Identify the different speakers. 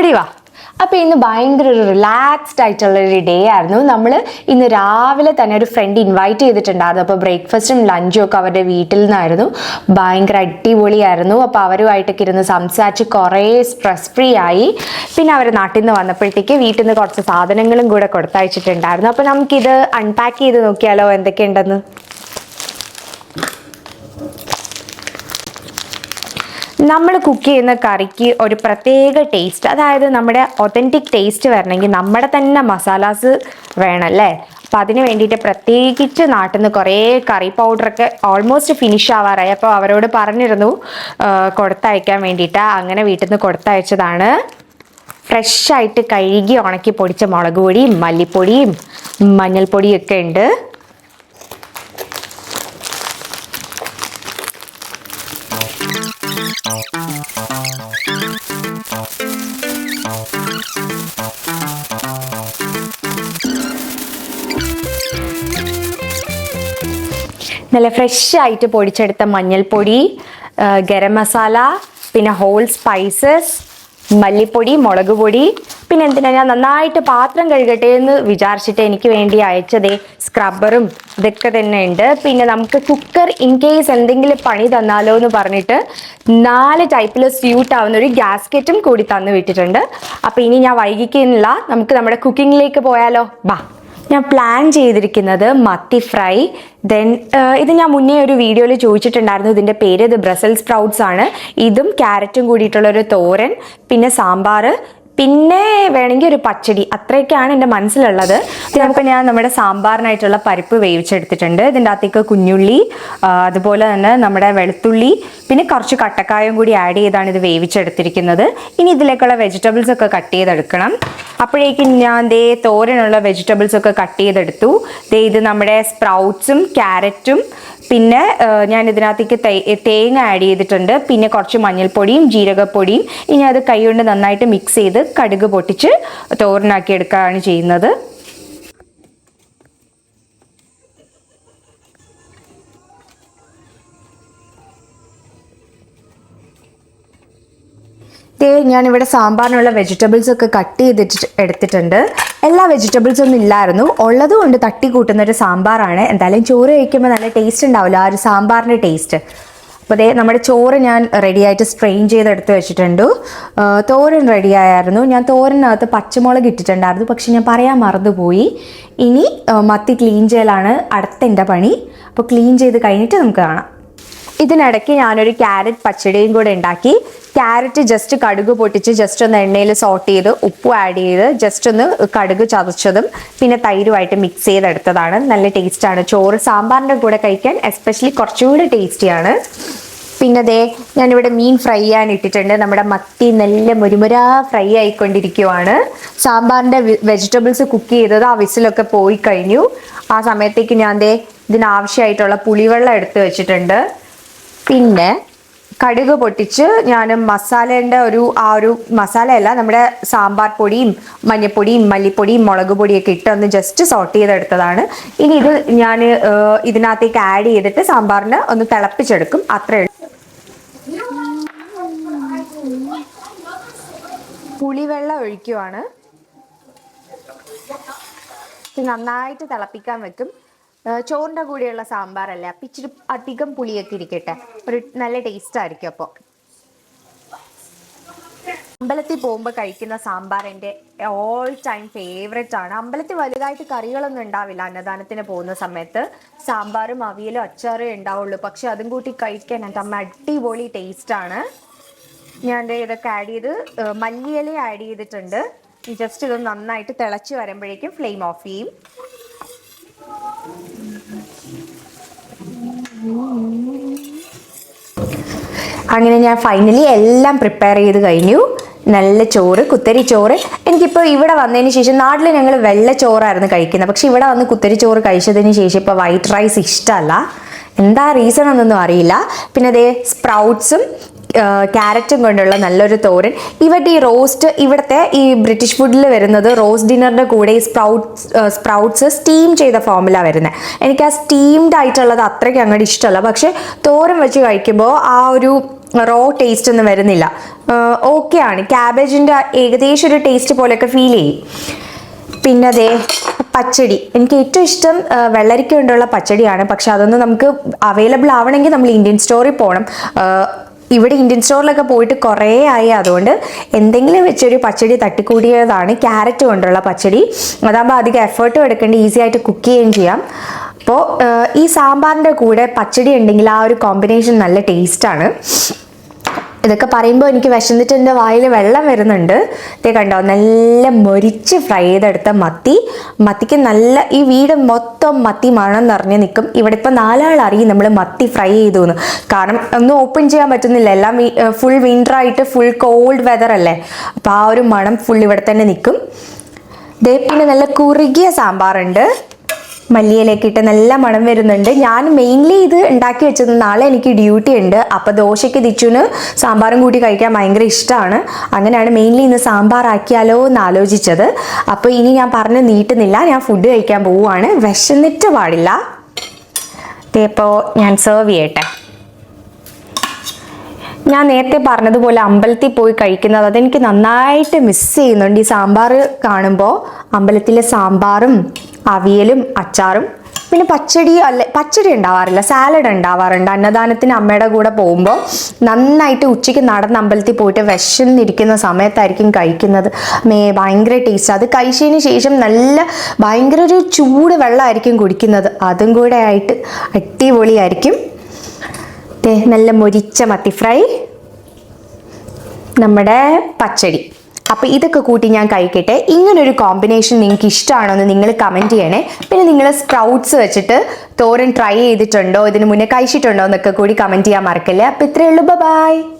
Speaker 1: ഓടി വാ. അപ്പോൾ ഇന്ന് ഭയങ്കര ഒരു റിലാക്സ്ഡ് ആയിട്ടുള്ള ഒരു ഡേ ആയിരുന്നു. നമ്മൾ ഇന്ന് രാവിലെ തന്നെ ഒരു ഫ്രണ്ട് ഇൻവൈറ്റ് ചെയ്തിട്ടുണ്ടായിരുന്നു. അപ്പോൾ ബ്രേക്ക്ഫാസ്റ്റും ലഞ്ചും ഒക്കെ അവരുടെ വീട്ടിൽ നിന്നായിരുന്നു. ഭയങ്കര അടിപൊളിയായിരുന്നു. അപ്പോൾ അവരുമായിട്ടൊക്കെ ഇരുന്ന് സംസാരിച്ച് കുറേ സ്ട്രെസ് ഫ്രീ ആയി. പിന്നെ അവർ നാട്ടിൽ നിന്ന് വന്നപ്പോഴത്തേക്ക് വീട്ടിൽ നിന്ന് കുറച്ച് സാധനങ്ങളും കൂടെ കൊടുത്തയച്ചിട്ടുണ്ടായിരുന്നു. അപ്പോൾ നമുക്കിത് അൺപാക്ക് ചെയ്ത് നോക്കിയാലോ എന്തൊക്കെയുണ്ടെന്ന്? നമ്മൾ കുക്ക് ചെയ്യുന്ന കറിക്ക് ഒരു പ്രത്യേക ടേസ്റ്റ് അതായത് നമ്മുടെ ഒതന്റിക് ടേസ്റ്റ് വരണമെങ്കിൽ നമ്മുടെ തന്നെ മസാലാസ് വേണം അല്ലേ? അപ്പം അതിന് വേണ്ടിയിട്ട് പ്രത്യേകിച്ച് നാട്ടിൽ നിന്ന് കുറേ കറി പൗഡറൊക്കെ ഓൾമോസ്റ്റ് ഫിനിഷ് ആവാറായി. അപ്പോൾ അവരോട് പറഞ്ഞിരുന്നു കൊടുത്തയക്കാൻ വേണ്ടിയിട്ട്. അങ്ങനെ വീട്ടിൽ നിന്ന് കൊടുത്തയച്ചതാണ് ഫ്രഷായിട്ട് കഴുകി ഉണക്കി പൊടിച്ച മുളക് പൊടിയും മല്ലിപ്പൊടിയും മഞ്ഞൾപ്പൊടിയും ഒക്കെ ഉണ്ട്. നല്ല ഫ്രഷ് ആയിട്ട് പൊടിച്ചെടുത്ത മഞ്ഞൾപ്പൊടി ഗരം മസാല പിന്നെ ഹോൾ സ്പൈസസ് മല്ലിപ്പൊടി മുളക് പൊടി പിന്നെ എന്തിനാ ഞാൻ നന്നായിട്ട് പാത്രം കഴുകട്ടെ എന്ന് വിചാരിച്ചിട്ട് എനിക്ക് വേണ്ടി അയച്ചതേ സ്ക്രബ്ബറും ഇതൊക്കെ തന്നെ ഉണ്ട് പിന്നെ നമുക്ക് കുക്കർ ഇൻ കേസ് എന്തെങ്കിലും പണി തന്നാലോ എന്ന് പറഞ്ഞിട്ട് നാല് ടൈപ്പിൽ സ്യൂട്ട് ആവുന്ന ഒരു ഗ്യാസ്കറ്റും കൂടി തന്നു വിട്ടിട്ടുണ്ട്. അപ്പോൾ ഇനി ഞാൻ വൈകിക്കുന്നില്ല. നമുക്ക് നമ്മുടെ കുക്കിങ്ങിലേക്ക് പോയാലോ? ബാ. ഞാൻ പ്ലാൻ ചെയ്തിരിക്കുന്നത് മത്തി ഫ്രൈ. ദെൻ ഇത് ഞാൻ മുന്നേ ഒരു വീഡിയോയിൽ ചോദിച്ചിട്ടുണ്ടായിരുന്നു. ഇതിന്റെ പേര് ഇത് ബ്രസൽ സ്പ്രൗട്ട്സ് ആണ്. ഇതും ക്യാരറ്റും കൂടിയിട്ടുള്ള ഒരു തോരൻ. പിന്നെ സാമ്പാർ പിന്നെ വേണമെങ്കിൽ ഒരു പച്ചടി. അത്രയൊക്കെയാണ് എന്റെ മനസ്സിലുള്ളത്. ചിലപ്പോൾ ഞാൻ നമ്മുടെ സാമ്പാറിനായിട്ടുള്ള പരിപ്പ് വേവിച്ചെടുത്തിട്ടുണ്ട്. ഇതിന്റെ അകത്തേക്ക് കുഞ്ഞുള്ളി അതുപോലെ തന്നെ നമ്മുടെ വെളുത്തുള്ളി പിന്നെ കുറച്ച് കട്ടക്കായും കൂടി ആഡ് ചെയ്താണ് ഇത് വേവിച്ചെടുത്തിരിക്കുന്നത്. ഇനി ഇതിലേക്കുള്ള വെജിറ്റബിൾസ് ഒക്കെ കട്ട് ചെയ്തെടുക്കണം. അപ്പോഴേക്കും ഞാൻ ദേ തോരനുള്ള വെജിറ്റബിൾസ് ഒക്കെ കട്ട് ചെയ്തെടുത്തു. ദേ ഇത് നമ്മുടെ സ്പ്രൗട്ട്സും ക്യാരറ്റും പിന്നെ ഞാൻ ഇതിനകത്തേക്ക് തേങ്ങ ആഡ് ചെയ്തിട്ടുണ്ട്. പിന്നെ കുറച്ച് മഞ്ഞൾപ്പൊടിയും ജീരകപ്പൊടിയും ഇനി അത് കൈകൊണ്ട് നന്നായിട്ട് മിക്സ് ചെയ്ത് കടുക് പൊട്ടിച്ച് തോരനാക്കി എടുക്കുകയാണ് ചെയ്യുന്നത്. ഞാനിവിടെ സാമ്പാറിനുള്ള വെജിറ്റബിൾസ് ഒക്കെ കട്ട് ചെയ്തിട്ട് എടുത്തിട്ടുണ്ട്. എല്ലാ വെജിറ്റബിൾസ് ഒന്നും ഇല്ലായിരുന്നു. ഉള്ളത് കൊണ്ട് തട്ടി കൂട്ടുന്ന ഒരു സാമ്പാറാണ്. എന്തായാലും ചോറ് കഴിക്കുമ്പോൾ നല്ല ടേസ്റ്റ് ഉണ്ടാവില്ല ആ ഒരു സാമ്പാറിന്റെ ടേസ്റ്റ് അപ്പോൾ ദേ നമ്മുടെ ചോറ് ഞാൻ റെഡി ആയിട്ട് സ്ട്രെയിൻ ചെയ്തെടുത്ത് വെച്ചിട്ടുണ്ട്. തോരൻ റെഡി ആയായിരുന്നു. ഞാൻ തോരനകത്ത് പച്ചമുളക് ഇട്ടിട്ടുണ്ടായിരുന്നു. പക്ഷെ ഞാൻ പറയാൻ മറന്നുപോയി. ഇനി മത്തി ക്ലീൻ ചെയ്യലാണ് അടുത്ത എന്റെ പണി. അപ്പോൾ ക്ലീൻ ചെയ്ത് കഴിഞ്ഞിട്ട് നമുക്ക് കാണാം. ഇതിനിടയ്ക്ക് ഞാനൊരു ക്യാരറ്റ് പച്ചടിയും കൂടെ ഉണ്ടാക്കി. ക്യാരറ്റ് ജസ്റ്റ് കടുക് പൊട്ടിച്ച് ജസ്റ്റ് ഒന്ന് എണ്ണയിൽ സോട്ട് ചെയ്ത് ഉപ്പ് ആഡ് ചെയ്ത് ജസ്റ്റ് ഒന്ന് കടുക് ചതച്ചതും പിന്നെ തൈരുമായിട്ട് മിക്സ് ചെയ്തെടുത്തതാണ്. നല്ല ടേസ്റ്റാണ് ചോറ് സാമ്പാറിന്റെ കൂടെ കഴിക്കാൻ എസ്പെഷ്യലി കുറച്ചുകൂടി ടേസ്റ്റിയാണ് പിന്നെ ദേ ഞാനിവിടെ മീൻ ഫ്രൈ ചെയ്യാൻ ഇട്ടിട്ടുണ്ട്. നമ്മുടെ മത്തി നല്ല മുരുമുര ഫ്രൈ ആയിക്കൊണ്ടിരിക്കുവാണ്. സാമ്പാറിന്റെ വെജിറ്റബിൾസ് കുക്ക് ചെയ്തത് ആ വിസിലൊക്കെ പോയി കഴിഞ്ഞു. ആ സമയത്തേക്ക് ഞാൻ ദേ ഇതിനാവശ്യമായിട്ടുള്ള പുളിവെള്ളം എടുത്ത് വെച്ചിട്ടുണ്ട്. പിന്നെ കടുക് പൊട്ടിച്ച് ഞാൻ മസാലേന്റെ ഒരു ആ ഒരു മസാലയല്ല നമ്മുടെ സാമ്പാർ പൊടിയും മഞ്ഞപ്പൊടിയും മല്ലിപ്പൊടിയും മുളക് പൊടിയൊക്കെ ഇട്ട് ഒന്ന് ജസ്റ്റ് സോട്ട് ചെയ്തെടുത്തതാണ്. ഇനി ഇത് ഞാൻ ഇതിനകത്തേക്ക് ആഡ് ചെയ്തിട്ട് സാമ്പാറിന് ഒന്ന് തിളപ്പിച്ചെടുക്കും. അത്രയേ പുളിവെള്ളം ഒഴിക്കുവാണ്. നന്നായിട്ട് തിളപ്പിക്കാൻ വെക്കും. ചോറിന്റെ കൂടെയുള്ള സാമ്പാറല്ല? അപ്പം ഇച്ചിരി അധികം പുളിയൊക്കെ ഇരിക്കട്ടെ. ഒരു നല്ല ടേസ്റ്റ് ആയിരിക്കും അപ്പോൾ അമ്പലത്തിൽ പോകുമ്പോൾ കഴിക്കുന്ന സാമ്പാർ എന്റെ ഓൾ ടൈം ഫേവറേറ്റ് ആണ്. അമ്പലത്തിൽ വലുതായിട്ട് കറികളൊന്നും ഉണ്ടാവില്ല. അന്നദാനത്തിന് പോകുന്ന സമയത്ത് സാമ്പാറും അവിയലും അച്ചാറും ഉണ്ടാവുള്ളൂ. പക്ഷെ അതും കൂട്ടി കഴിക്കാൻ എന്റെ അമ്മ അടിപൊളി ടേസ്റ്റ് ആണ്. ഞാൻ ഇതൊക്കെ ആഡ് ചെയ്ത് മല്ലിയില ആഡ് ചെയ്തിട്ടുണ്ട്. ജസ്റ്റ് ഇത് നന്നായിട്ട് തിളച്ച് വരുമ്പോഴേക്കും ഫ്ലെയിം ഓഫ് ചെയ്യും. അങ്ങനെ ഞാൻ ഫൈനലി എല്ലാം പ്രിപ്പയർ ചെയ്ത് കഴിഞ്ഞു. നല്ല ചോറ് കുത്തരി ചോറ്. എനിക്കിപ്പോൾ ഇവിടെ വന്നതിന് ശേഷം നാട്ടിൽ ഞങ്ങൾ വെള്ള ചോറായിരുന്നു കഴിക്കുന്നത്. പക്ഷെ ഇവിടെ വന്ന് കുത്തരി ചോറ് കഴിച്ചതിന് ശേഷം ഇപ്പോൾ വൈറ്റ് റൈസ് ഇഷ്ടമല്ല. എന്താ റീസൺ എന്നൊന്നും അറിയില്ല. പിന്നെ അതേ സ്പ്രൗട്ട്സും ക്യാരറ്റും കൊണ്ടുള്ള നല്ലൊരു തോരൻ. ഇവരുടെ ഈ റോസ്റ്റ് ഇവിടുത്തെ ഈ ബ്രിട്ടീഷ് ഫുഡിൽ വരുന്നത് റോസ്റ്റ് ഡിന്നറിന്റെ കൂടെ ഈ സ്പ്രൗട്ട്സ് സ്പ്രൗട്ട്സ് സ്റ്റീം ചെയ്ത ഫോമിലാണ് വരുന്നത് എനിക്ക് ആ സ്റ്റീംഡ് ആയിട്ടുള്ളത് അത്രയ്ക്ക് അങ്ങോട്ട് ഇഷ്ടമല്ല. പക്ഷേ തോരൻ വെച്ച് കഴിക്കുമ്പോൾ ആ ഒരു റോ ടേസ്റ്റ് ഒന്നും വരുന്നില്ല. ഓക്കെ ആണ്. ക്യാബേജിന്റെ ഏകദേശം ഒരു ടേസ്റ്റ് പോലെയൊക്കെ ഫീൽ ചെയ്യും. പിന്നെ അതേ പച്ചടി. എനിക്ക് ഏറ്റവും ഇഷ്ടം വെള്ളരിക്ക കൊണ്ടുള്ള പച്ചടിയാണ്. പക്ഷെ അതൊന്നും നമുക്ക് അവൈലബിൾ ആവണമെങ്കിൽ നമ്മൾ ഇന്ത്യൻ സ്റ്റോറിൽ പോകണം ഇവിടെ ഇന്ത്യൻ സ്റ്റോറിലൊക്കെ പോയിട്ട് കുറേ ആയി. അതുകൊണ്ട് എന്തെങ്കിലും വെച്ചൊരു പച്ചടി തട്ടിക്കൂടിയതാണ് ക്യാരറ്റ് കൊണ്ടുള്ള പച്ചടി. അതാകുമ്പോൾ അധികം എഫേർട്ടും എടുക്കേണ്ട ഈസി ആയിട്ട് കുക്ക് ചെയ്യുകയും ചെയ്യാം. അപ്പോൾ ഈ സാമ്പാറിന്റെ കൂടെ പച്ചടി ഉണ്ടെങ്കിൽ ആ ഒരു കോമ്പിനേഷൻ നല്ല ടേസ്റ്റാണ് ഇതൊക്കെ പറയുമ്പോൾ എനിക്ക് വിശന്നിട്ട് എന്റെ വായിൽ വെള്ളം വരുന്നുണ്ട്. ഇതേ കണ്ടോ നല്ല മൊരിച്ച് ഫ്രൈ ചെയ്തെടുത്ത മത്തി. മത്തിക്ക് നല്ല ഈ വീട് മൊത്തം മത്തി മണം നിറഞ്ഞ് നിൽക്കും. ഇവിടെ ഇപ്പം നാലാളറിയും നമ്മൾ മത്തി ഫ്രൈ ചെയ്തു എന്ന് കാരണം ഒന്നും ഓപ്പൺ ചെയ്യാൻ പറ്റുന്നില്ല. എല്ലാം ഫുൾ വിന്റർ ആയിട്ട് ഫുൾ കോൾഡ് വെതർ അല്ലേ? അപ്പോൾ ആ ഒരു മണം ഫുൾ ഇവിടെ തന്നെ നിൽക്കും. ദേ പിന്നെ നല്ല കുറുകിയ സാമ്പാറുണ്ട്. മല്ലിയിലേക്ക് ഇട്ട് നല്ല മണം വരുന്നുണ്ട്. ഞാൻ മെയിൻലി ഇത് ഉണ്ടാക്കി വെച്ചത് നാളെ എനിക്ക് ഡ്യൂട്ടി ഉണ്ട്. അപ്പോൾ ദോശയ്ക്ക് ദിച്ചുന് സാമ്പാറും കൂട്ടി കഴിക്കാൻ ഭയങ്കര ഇഷ്ടമാണ് അങ്ങനെയാണ് മെയിൻലി ഇന്ന് സാമ്പാറാക്കിയാലോ എന്ന് ആലോചിച്ചത്. അപ്പോൾ ഇനി ഞാൻ പറഞ്ഞ് നീട്ടുന്നില്ല. ഞാൻ ഫുഡ് കഴിക്കാൻ പോവുകയാണ് വിശന്നിട്ട് പാടില്ല. ഇപ്പോൾ ഞാൻ സെർവ് ചെയ്യട്ടെ. ഞാൻ നേരത്തെ പറഞ്ഞതുപോലെ അമ്പലത്തിൽ പോയി കഴിക്കുന്നത് അതെനിക്ക് നന്നായിട്ട് മിസ് ചെയ്യുന്നുണ്ട്. ഈ സാമ്പാർ കാണുമ്പോൾ അമ്പലത്തിലെ സാമ്പാറും അവിയലും അച്ചാറും. പിന്നെ പച്ചടി അല്ല പച്ചടി ഉണ്ടാവാറില്ല സാലഡ് ഉണ്ടാവാറുണ്ട്. അന്നദാനത്തിന് അമ്മയുടെ കൂടെ പോകുമ്പോൾ നന്നായിട്ട് ഉച്ചയ്ക്ക് നടന്ന അമ്പലത്തിൽ പോയിട്ട് വിശന്നിരിക്കുന്ന സമയത്തായിരിക്കും കഴിക്കുന്നത്. മേ ഭയങ്കര ടേസ്റ്റ് അത് കഴിച്ചതിന് ശേഷം നല്ല ഭയങ്കര ഒരു ചൂട് വെള്ളമായിരിക്കും കുടിക്കുന്നത്. അതും കൂടെ ആയിട്ട് അടിപൊളിയായിരിക്കും. നല്ല മൊരിച്ച മത്തി ഫ്രൈ. നമ്മുടെ പച്ചടി. അപ്പോൾ ഇതൊക്കെ കൂട്ടി ഞാൻ കഴിക്കട്ടെ. ഇങ്ങനൊരു കോമ്പിനേഷൻ നിങ്ങൾക്ക് ഇഷ്ടമാണോ എന്ന് നിങ്ങൾ കമന്റ് ചെയ്യണേ. പിന്നെ നിങ്ങൾ സ്പ്രൗട്ട്സ് വെച്ചിട്ട് തോരൻ ട്രൈ ചെയ്തിട്ടുണ്ടോ? ഇതിന് മുന്നേ കഴിച്ചിട്ടുണ്ടോ എന്നൊക്കെ കൂടി കമന്റ് ചെയ്യാൻ മറക്കല്ലേ. അപ്പോൾ ഇത്രയേ ഉള്ളൂ. ബൈ